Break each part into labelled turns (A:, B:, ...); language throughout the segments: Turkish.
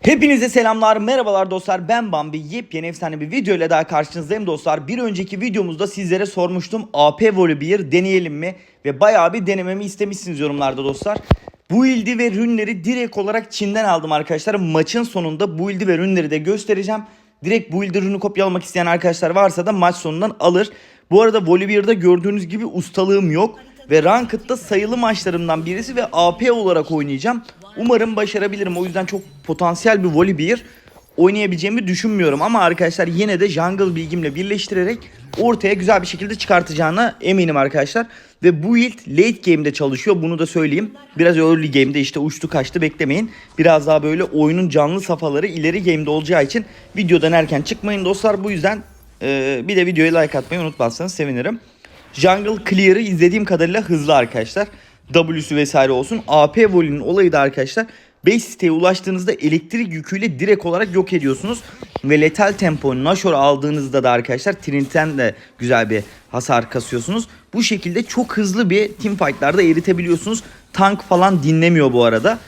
A: Hepinize selamlar, merhabalar dostlar. Ben Bambi. Yepyeni efsane bir video ile daha karşınızdayım dostlar. Bir önceki videomuzda sizlere sormuştum. AP Volibear deneyelim mi? Ve bayağı bir denememi istemişsiniz yorumlarda dostlar. Bu ildi ve rünleri direkt olarak Çin'den aldım arkadaşlar. Maçın sonunda bu ildi ve rünleri de göstereceğim. Direkt bu ildi rünü kopyalamak isteyen arkadaşlar varsa da maç sonundan alır. Bu arada Volibear'da gördüğünüz gibi ustalığım yok. Ve Ranked'da sayılı maçlarımdan birisi ve AP olarak oynayacağım. Umarım başarabilirim. O yüzden çok potansiyel bir Volibear oynayabileceğimi düşünmüyorum. Ama arkadaşlar yine de jungle bilgimle birleştirerek ortaya güzel bir şekilde çıkartacağına eminim arkadaşlar. Ve bu ilk late game'de çalışıyor. Bunu da söyleyeyim. Biraz early game'de işte uçtu kaçtı beklemeyin. Biraz daha böyle oyunun canlı safhaları ileri game'de olacağı için videodan erken çıkmayın dostlar. Bu yüzden e, bir de videoya like atmayı unutmazsanız sevinirim. Jungle Clear'ı izlediğim kadarıyla hızlı arkadaşlar. W'su vesaire olsun. AP Voli'nin olayı da arkadaşlar base siteye ulaştığınızda elektrik yüküyle direkt olarak yok ediyorsunuz. Ve Lethal Tempo Nashor aldığınızda da arkadaşlar Trinit'ten de güzel bir hasar kasıyorsunuz. Bu şekilde çok hızlı bir team fight'larda eritebiliyorsunuz. Tank falan dinlemiyor bu arada.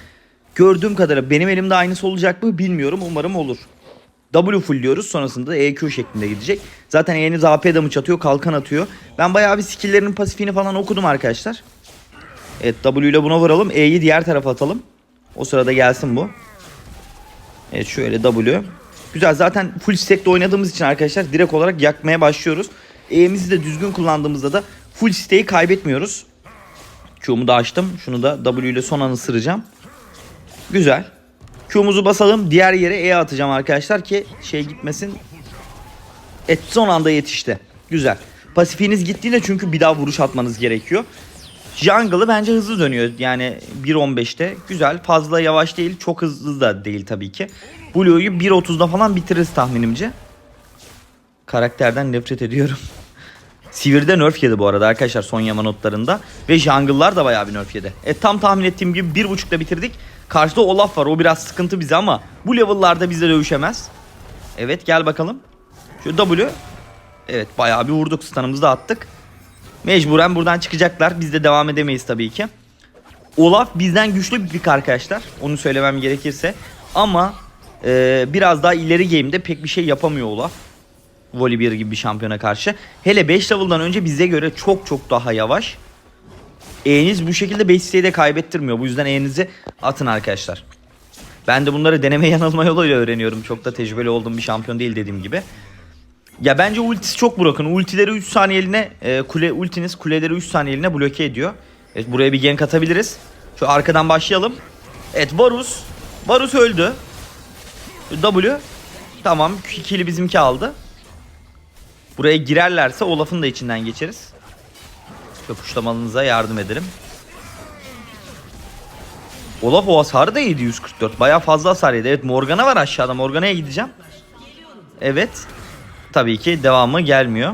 A: Gördüğüm kadarıyla benim elimde aynısı olacak mı bilmiyorum. Umarım olur. W full diyoruz sonrasında EQ şeklinde gidecek. Zaten E'niz AP damage atıyor kalkan atıyor. Ben bayağı bir skill'lerinin pasifini falan okudum arkadaşlar. Evet W ile buna vuralım. E'yi diğer tarafa atalım. O sırada gelsin bu. Evet şöyle W. Güzel zaten full stack'te oynadığımız için arkadaşlar direkt olarak yakmaya başlıyoruz. E'mizi de düzgün kullandığımızda da full stack'i kaybetmiyoruz. Q'mu da açtım. Şunu da W ile son an ısıracağım. Güzel. Q'muzu basalım. Diğer yere E atacağım arkadaşlar ki şey gitmesin. Et son anda yetişti. Güzel. Pasifiniz gittiğinde çünkü bir daha vuruş atmanız gerekiyor. Jungle'ı bence hızlı dönüyor. Yani 1.15'te. Güzel. Fazla yavaş değil. Çok hızlı da değil tabii ki. Blue'yu 1.30'da falan bitiririz tahminimce. Karakterden nefret ediyorum. Sivir'de nerf yedi bu arada arkadaşlar son yama notlarında. Ve jungle'lar da bayağı bir nerf yedi. E, tam tahmin ettiğim gibi 1.5'da bitirdik. Karşıda Olaf var. O biraz sıkıntı bize ama bu level'larda bizle dövüşemez. Evet gel bakalım. Şu W. Evet bayağı bir vurduk. Stun'ımızı da attık. Mecburen buradan çıkacaklar. Biz de devam edemeyiz tabii ki. Olaf bizden güçlü bir pick arkadaşlar. Onu söylemem gerekirse. Ama e, biraz daha ileri game'de pek bir şey yapamıyor Olaf. Volibear gibi bir şampiyona karşı. Hele 5 level'dan önce bize göre çok çok daha yavaş. E'niz bu şekilde 5 siteyi de kaybettirmiyor. Bu yüzden E'nizi atın arkadaşlar. Ben de bunları deneme yanılma yoluyla öğreniyorum. Çok da tecrübeli olduğum bir şampiyon değil dediğim gibi. Ya bence ultisi çok bırakın. Ultileri 3 saniyeliğine e, kule ultiniz kuleleri 3 saniyeliğine bloke ediyor. Evet buraya bir gank atabiliriz. Şu arkadan başlayalım. Evet Varus. Varus öldü. W. Tamam. Kill'i bizimki aldı. Buraya girerlerse Olaf'ın da içinden geçeriz. Köpüşlamanıza yardım ederim. Olaf o hasarı da yedi 144. Baya fazla hasar yedi. Evet Morgana var aşağıda. Morgana'ya gideceğim. Evet. Tabii ki devamı gelmiyor.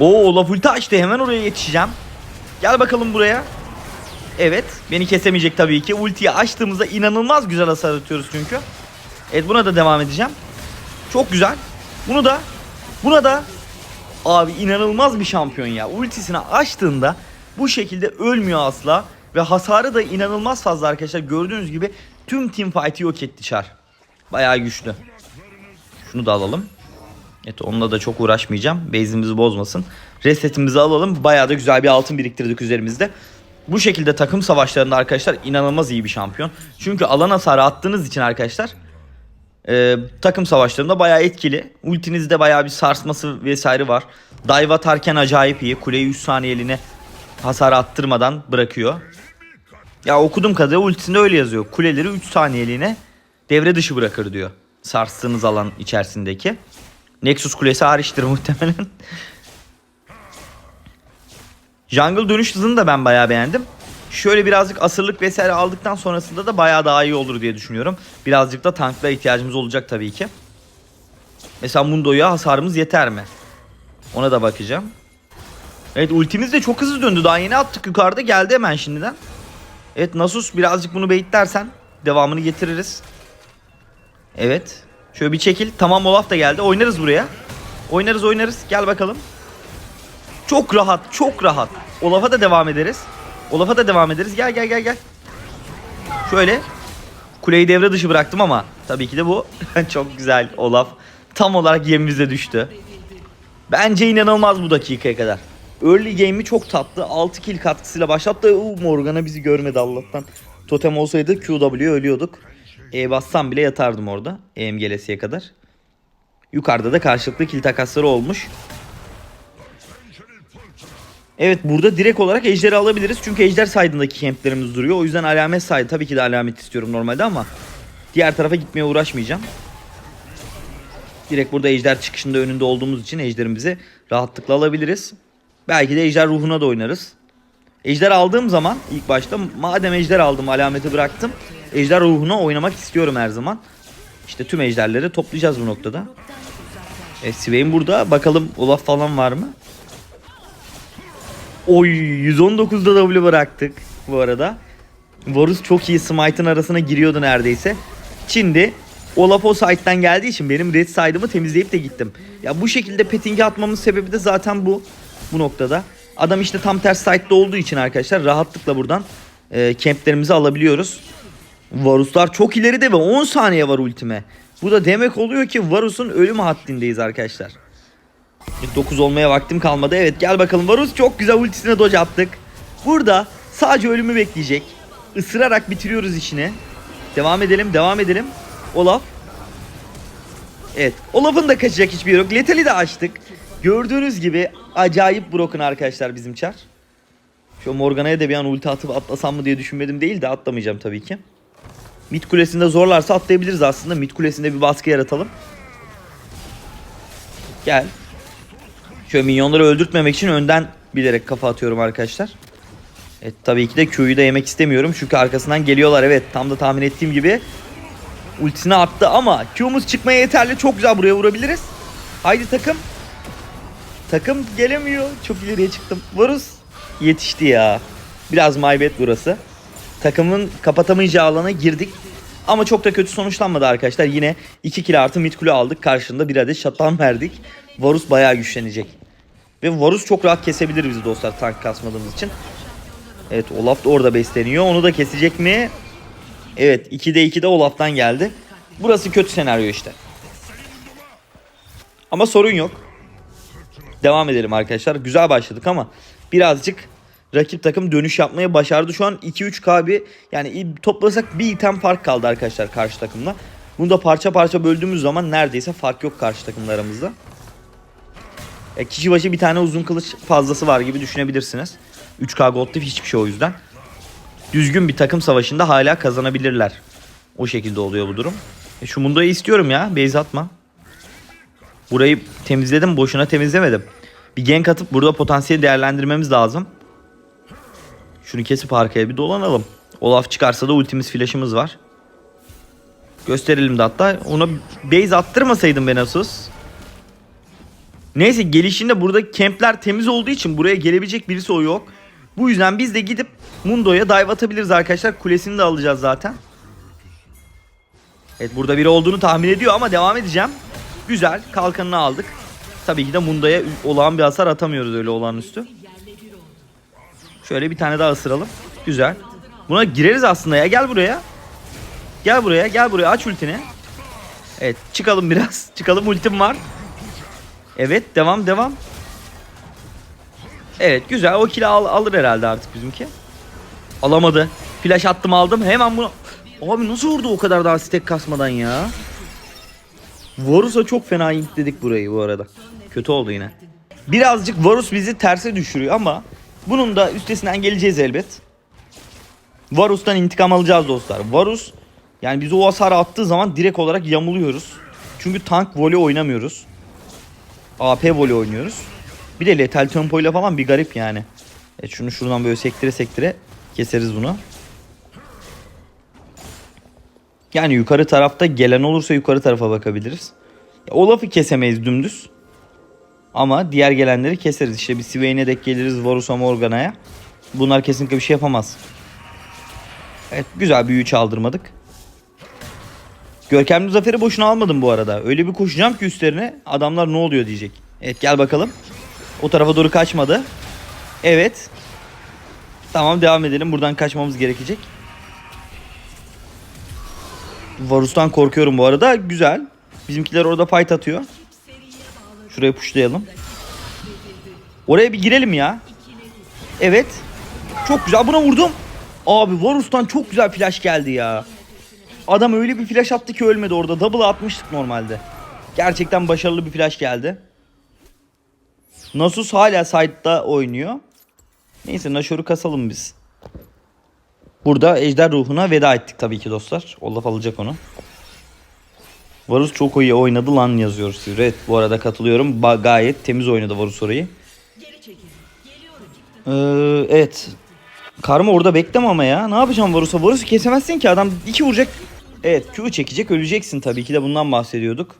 A: Oo Olaf ulti açtı. Hemen oraya yetişeceğim. Gel bakalım buraya. Evet. Beni kesemeyecek tabii ki. Ultiyi açtığımızda inanılmaz güzel hasar atıyoruz çünkü. Evet buna da devam edeceğim. Çok güzel. Bunu da. Buna da. Abi inanılmaz bir şampiyon ya. Ultisini açtığında bu şekilde ölmüyor asla. Ve hasarı da inanılmaz fazla arkadaşlar. Gördüğünüz gibi tüm team fight'i yok etti Char. Bayağı güçlü. Şunu da alalım. Evet onunla da çok uğraşmayacağım. Base'imizi bozmasın. Resetimizi alalım. Bayağı da güzel bir altın biriktirdik üzerimizde. Bu şekilde takım savaşlarında arkadaşlar inanılmaz iyi bir şampiyon. Çünkü alan hasarı attığınız için arkadaşlar e, takım savaşlarında bayağı etkili. Ultinizde bayağı bir sarsması vesaire var. Dive atarken acayip iyi. Kuleyi 3 saniyeliğine hasar attırmadan bırakıyor. Ya okudum kadarıyla ultisinde öyle yazıyor. Kuleleri 3 saniyeliğine devre dışı bırakır diyor. Sarstığınız alan içerisindeki. Nexus kulesi hariçtir muhtemelen. Jungle dönüş hızını da ben bayağı beğendim. Şöyle birazcık asırlık vesaire aldıktan sonrasında da bayağı daha iyi olur diye düşünüyorum. Birazcık da tankla ihtiyacımız olacak tabii ki. Mesela Mundo'ya hasarımız yeter mi? Ona da bakacağım. Evet ultimiz de çok hızlı döndü. Daha yeni attık yukarıda geldi hemen şimdiden. Evet Nasus birazcık bunu baitlersen devamını getiririz. Evet. Şöyle bir çekil. Tamam Olaf da geldi. Oynarız buraya. Oynarız oynarız. Gel bakalım. Çok rahat. Çok rahat. Olaf'a da devam ederiz. Olaf'a da devam ederiz. Gel gel gel gel. Şöyle. Kuleyi devre dışı bıraktım ama tabii ki de bu çok güzel Olaf. Tam olarak yemimize düştü. Bence inanılmaz bu dakikaya kadar. Early game'i çok tatlı. 6 kill katkısıyla başlattı. Morgana bizi görmedi Allah'tan. Totem olsaydı QW ölüyorduk. E bassam bile yatardım orada. EM kadar. Yukarıda da karşılıklı kill takasları olmuş. Evet burada direkt olarak ejderi alabiliriz. Çünkü ejder side'ındaki kemplerimiz duruyor. O yüzden alamet side. Tabii ki de alamet istiyorum normalde ama diğer tarafa gitmeye uğraşmayacağım. Direkt burada ejder çıkışında önünde olduğumuz için ejderimizi rahatlıkla alabiliriz. Belki de ejder ruhuna da oynarız. Ejder aldığım zaman ilk başta madem ejder aldım alameti bıraktım. Ejder ruhuna oynamak istiyorum her zaman. İşte tüm ejderleri toplayacağız bu noktada. E, Swain burada. Bakalım Olaf falan var mı? Oy 119'da W bıraktık bu arada. Varus çok iyi Smite'ın arasına giriyordu neredeyse. Şimdi Olaf o side'den geldiği için benim red side'ımı temizleyip de gittim. Ya bu şekilde petting'i atmamın sebebi de zaten bu. Bu noktada. Adam işte tam ters side'da olduğu için arkadaşlar rahatlıkla buradan e, camplerimizi alabiliyoruz. Varuslar çok ileride ve 10 saniye var ultime. Bu da demek oluyor ki Varus'un ölüm haddindeyiz arkadaşlar. 9 olmaya vaktim kalmadı. Evet gel bakalım Varus çok güzel ultisine dodge attık. Burada sadece ölümü bekleyecek. Isırarak bitiriyoruz işini. Devam edelim devam edelim. Olaf. Evet Olaf'ın da kaçacak hiçbir yok. Lethal'i de açtık. Gördüğünüz gibi acayip broken arkadaşlar bizim çar. Şu Morgana'ya da bir an ulti atıp atlasam mı diye düşünmedim değil de atlamayacağım tabii ki. Mid kulesinde zorlarsa atlayabiliriz aslında. Mid kulesinde bir baskı yaratalım. Gel. Şöyle minyonları öldürtmemek için önden bilerek kafa atıyorum arkadaşlar. Evet tabii ki de Q'yu da yemek istemiyorum. Çünkü arkasından geliyorlar. Evet tam da tahmin ettiğim gibi. Ultisini attı ama Q'muz çıkmaya yeterli. Çok güzel buraya vurabiliriz. Haydi takım. Takım gelemiyor. Çok ileriye çıktım. Varus yetişti ya. Biraz maybet burası. Takımın kapatamayacağı alana girdik. Ama çok da kötü sonuçlanmadı arkadaşlar. Yine 2 kill artı mid aldık. Karşında bir adet şatan verdik. Varus bayağı güçlenecek. Ve Varus çok rahat kesebilir bizi dostlar tank kasmadığımız için. Evet Olaf da orada besleniyor. Onu da kesecek mi? Evet 2'de 2'de Olaf'tan geldi. Burası kötü senaryo işte. Ama sorun yok. Devam edelim arkadaşlar. Güzel başladık ama birazcık rakip takım dönüş yapmaya başardı. Şu an 2-3K bir yani toplasak bir item fark kaldı arkadaşlar karşı takımla. Bunu da parça parça böldüğümüz zaman neredeyse fark yok karşı takımlarımızda. E, kişi başı bir tane uzun kılıç fazlası var gibi düşünebilirsiniz. 3K gold diff hiçbir şey o yüzden. Düzgün bir takım savaşında hala kazanabilirler. O şekilde oluyor bu durum. E, şu Mundo'yu istiyorum ya. Base atma. Burayı temizledim. Boşuna temizlemedim. Bir gank atıp burada potansiyeli değerlendirmemiz lazım. Şunu kesip arkaya bir dolanalım. Olaf çıkarsa da ultimiz flash'ımız var. Gösterelim de hatta. Ona base attırmasaydım ben Asus. Neyse gelişinde burada kempler temiz olduğu için buraya gelebilecek birisi o yok. Bu yüzden biz de gidip Mundo'ya dive atabiliriz arkadaşlar. Kulesini de alacağız zaten. Evet burada biri olduğunu tahmin ediyor ama devam edeceğim. Güzel kalkanını aldık. Tabii ki de Mundo'ya olağan bir hasar atamıyoruz öyle olağanüstü. Şöyle bir tane daha ısıralım. Güzel. Buna gireriz aslında ya. Gel buraya. Gel buraya. Gel buraya. Aç ultini. Evet. Çıkalım biraz. Çıkalım. Ultim var. Evet. Devam. Devam. Evet. Güzel. O kill'i al, alır herhalde artık bizimki. Alamadı. Flash attım aldım. Hemen bunu... Abi nasıl vurdu o kadar daha stack kasmadan ya? Varus'a çok fena dedik burayı bu arada. Kötü oldu yine. Birazcık Varus bizi terse düşürüyor ama bunun da üstesinden geleceğiz elbet. Varus'tan intikam alacağız dostlar. Varus yani biz o hasarı attığı zaman direkt olarak yamuluyoruz. Çünkü tank voley oynamıyoruz. AP voley oynuyoruz. Bir de letal tempo ile falan bir garip yani. Evet şunu şuradan böyle sektire sektire keseriz bunu. Yani yukarı tarafta gelen olursa yukarı tarafa bakabiliriz. Ya, Olaf'ı kesemeyiz dümdüz. Ama diğer gelenleri keseriz. İşte bir Swain'e dek geliriz Varus'a Morgana'ya. Bunlar kesinlikle bir şey yapamaz. Evet güzel büyü çaldırmadık. Görkemli zaferi boşuna almadım bu arada. Öyle bir koşacağım ki üstlerine adamlar ne oluyor diyecek. Evet gel bakalım. O tarafa doğru kaçmadı. Evet. Tamam devam edelim. Buradan kaçmamız gerekecek. Varus'tan korkuyorum bu arada. Güzel. Bizimkiler orada fight atıyor. Şuraya pushlayalım. Oraya bir girelim ya. Evet. Çok güzel. Buna vurdum. Abi Varus'tan çok güzel flash geldi ya. Adam öyle bir flash attı ki ölmedi orada. Double atmıştık normalde. Gerçekten başarılı bir flash geldi. Nasus hala side'da oynuyor. Neyse Nashor'u kasalım biz. Burada ejder ruhuna veda ettik tabii ki dostlar. Olaf alacak onu. Varus çok iyi oynadı lan yazıyor Sivri. Evet bu arada katılıyorum. Ba- gayet temiz oynadı Varus orayı. Ee, evet. Karma orada bekleme ama ya. Ne yapacağım Varus'a? Varus'u kesemezsin ki adam iki vuracak. Evet Q çekecek öleceksin tabii ki de bundan bahsediyorduk.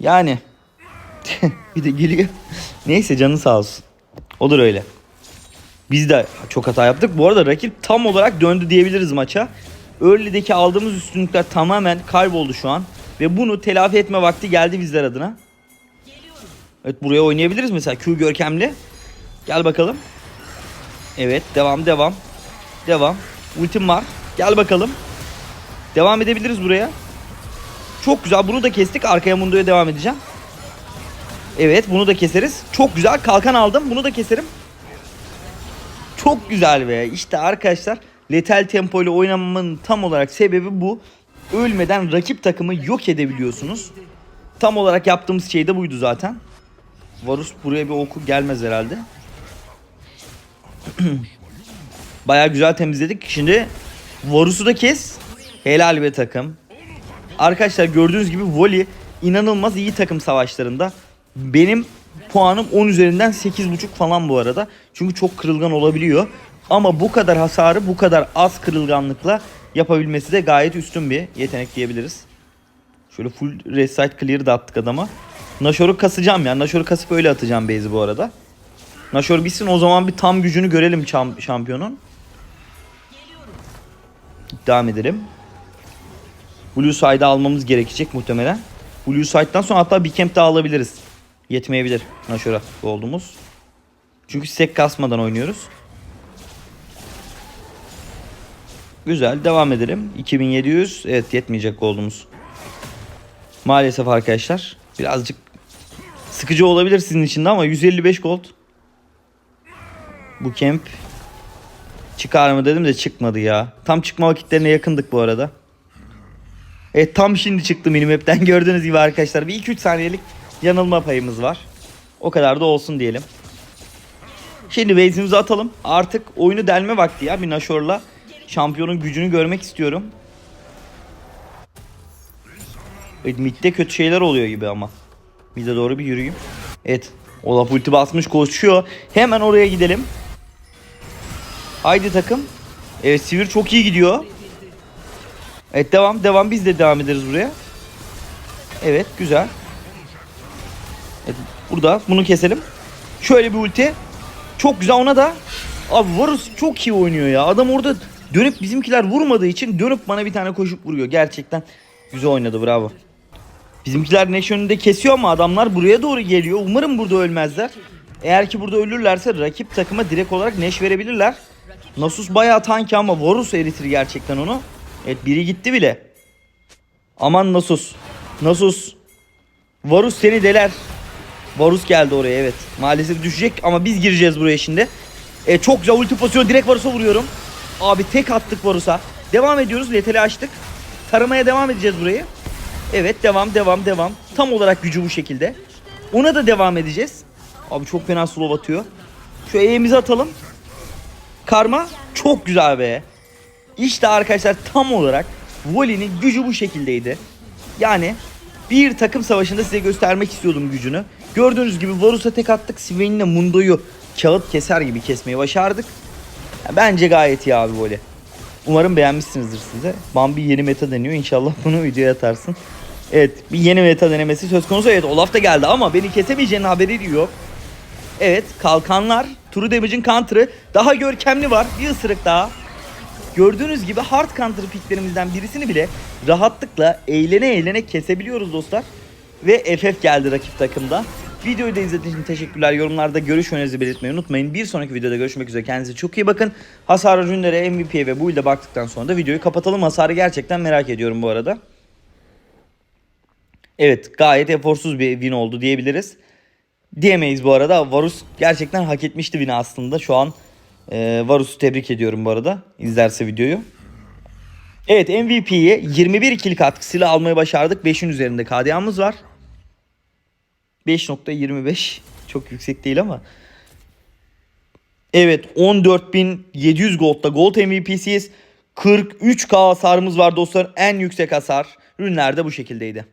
A: Yani. bir de geliyor. Neyse canın sağ olsun. Olur öyle. Biz de çok hata yaptık. Bu arada rakip tam olarak döndü diyebiliriz maça. Early'deki aldığımız üstünlükler tamamen kayboldu şu an. Ve bunu telafi etme vakti geldi bizler adına. Evet buraya oynayabiliriz mesela Q görkemli. Gel bakalım. Evet devam devam. Devam. Ultim var. Gel bakalım. Devam edebiliriz buraya. Çok güzel bunu da kestik. Arkaya Mundo'ya devam edeceğim. Evet bunu da keseriz. Çok güzel kalkan aldım. Bunu da keserim. Çok güzel be. İşte arkadaşlar letal tempo ile oynamamın tam olarak sebebi bu. Ölmeden rakip takımı yok edebiliyorsunuz. Tam olarak yaptığımız şey de buydu zaten. Varus buraya bir oku gelmez herhalde. Baya güzel temizledik. Şimdi Varus'u da kes. Helal be takım. Arkadaşlar gördüğünüz gibi Voli inanılmaz iyi takım savaşlarında. Benim puanım 10 üzerinden 8.5 falan bu arada. Çünkü çok kırılgan olabiliyor. Ama bu kadar hasarı bu kadar az kırılganlıkla yapabilmesi de gayet üstün bir yetenek diyebiliriz. Şöyle full resite clear da attık adama. Nashor'u kasacağım ya. Nashor'u kasıp öyle atacağım base'i bu arada. Nashor bitsin o zaman bir tam gücünü görelim şam- şampiyonun. Devam edelim. Blue Side'ı almamız gerekecek muhtemelen. Blue Side'dan sonra hatta bir camp daha alabiliriz. Yetmeyebilir Nashor'a gold'umuz. Çünkü stack kasmadan oynuyoruz. Güzel devam edelim. 2700 evet yetmeyecek gold'umuz. Maalesef arkadaşlar birazcık sıkıcı olabilir sizin için de ama 155 gold. Bu camp çıkar mı dedim de çıkmadı ya. Tam çıkma vakitlerine yakındık bu arada. Evet tam şimdi çıktı minimap'ten gördüğünüz gibi arkadaşlar. Bir 2-3 saniyelik yanılma payımız var. O kadar da olsun diyelim. Şimdi base'imizi atalım. Artık oyunu delme vakti ya bir Nashor'la. Şampiyonun gücünü görmek istiyorum. Evet midde kötü şeyler oluyor gibi ama. Mid'e doğru bir yürüyeyim. Evet. Olaf ulti basmış koşuyor. Hemen oraya gidelim. Haydi takım. Evet Sivir çok iyi gidiyor. Evet devam devam biz de devam ederiz buraya. Evet güzel. Evet, burada bunu keselim. Şöyle bir ulti. Çok güzel ona da. Abi Varus çok iyi oynuyor ya. Adam orada dönüp bizimkiler vurmadığı için dönüp bana bir tane koşup vuruyor. Gerçekten güzel oynadı bravo. Bizimkiler Neş önünde kesiyor ama adamlar buraya doğru geliyor. Umarım burada ölmezler. Eğer ki burada ölürlerse rakip takıma direkt olarak Neş verebilirler. Nasus bayağı tanki ama Varus eritir gerçekten onu. Evet biri gitti bile. Aman Nasus. Nasus. Varus seni deler. Varus geldi oraya evet. Maalesef düşecek ama biz gireceğiz buraya şimdi. E, çok güzel ulti pozisyonu direkt Varus'a vuruyorum. Abi tek attık Varus'a. Devam ediyoruz. Leteli açtık. Taramaya devam edeceğiz burayı. Evet devam devam devam. Tam olarak gücü bu şekilde. Ona da devam edeceğiz. Abi çok fena slow atıyor. Şu E'mizi atalım. Karma çok güzel be. İşte arkadaşlar tam olarak Voli'nin gücü bu şekildeydi. Yani bir takım savaşında size göstermek istiyordum gücünü. Gördüğünüz gibi Varus'a tek attık. Swain'le Mundo'yu kağıt keser gibi kesmeyi başardık. Bence gayet iyi abi Voli. Umarım beğenmişsinizdir size. Bambi yeni meta deniyor. İnşallah bunu videoya atarsın. Evet bir yeni meta denemesi söz konusu. Evet Olaf da geldi ama beni kesemeyeceğinin haberi yok. Evet kalkanlar. True Damage'in counter'ı. Daha görkemli var. Bir ısırık daha. Gördüğünüz gibi hard counter picklerimizden birisini bile rahatlıkla eğlene eğlene kesebiliyoruz dostlar. Ve FF geldi rakip takımda. Videoyu da izlediğiniz için teşekkürler. Yorumlarda görüş önerinizi belirtmeyi unutmayın. Bir sonraki videoda görüşmek üzere. Kendinize çok iyi bakın. Hasar ürünlere, MVP'ye ve build'e baktıktan sonra da videoyu kapatalım. Hasarı gerçekten merak ediyorum bu arada. Evet gayet eforsuz bir win oldu diyebiliriz. Diyemeyiz bu arada. Varus gerçekten hak etmişti win'i aslında. Şu an e, Varus'u tebrik ediyorum bu arada. İzlerse videoyu. Evet MVP'yi 21 ikili katkısıyla almayı başardık. 5'in üzerinde KDA'mız var. 5.25 çok yüksek değil ama. Evet 14.700 gold'da gold MVP'siyiz. 43k hasarımız var dostlar. En yüksek hasar ürünlerde bu şekildeydi.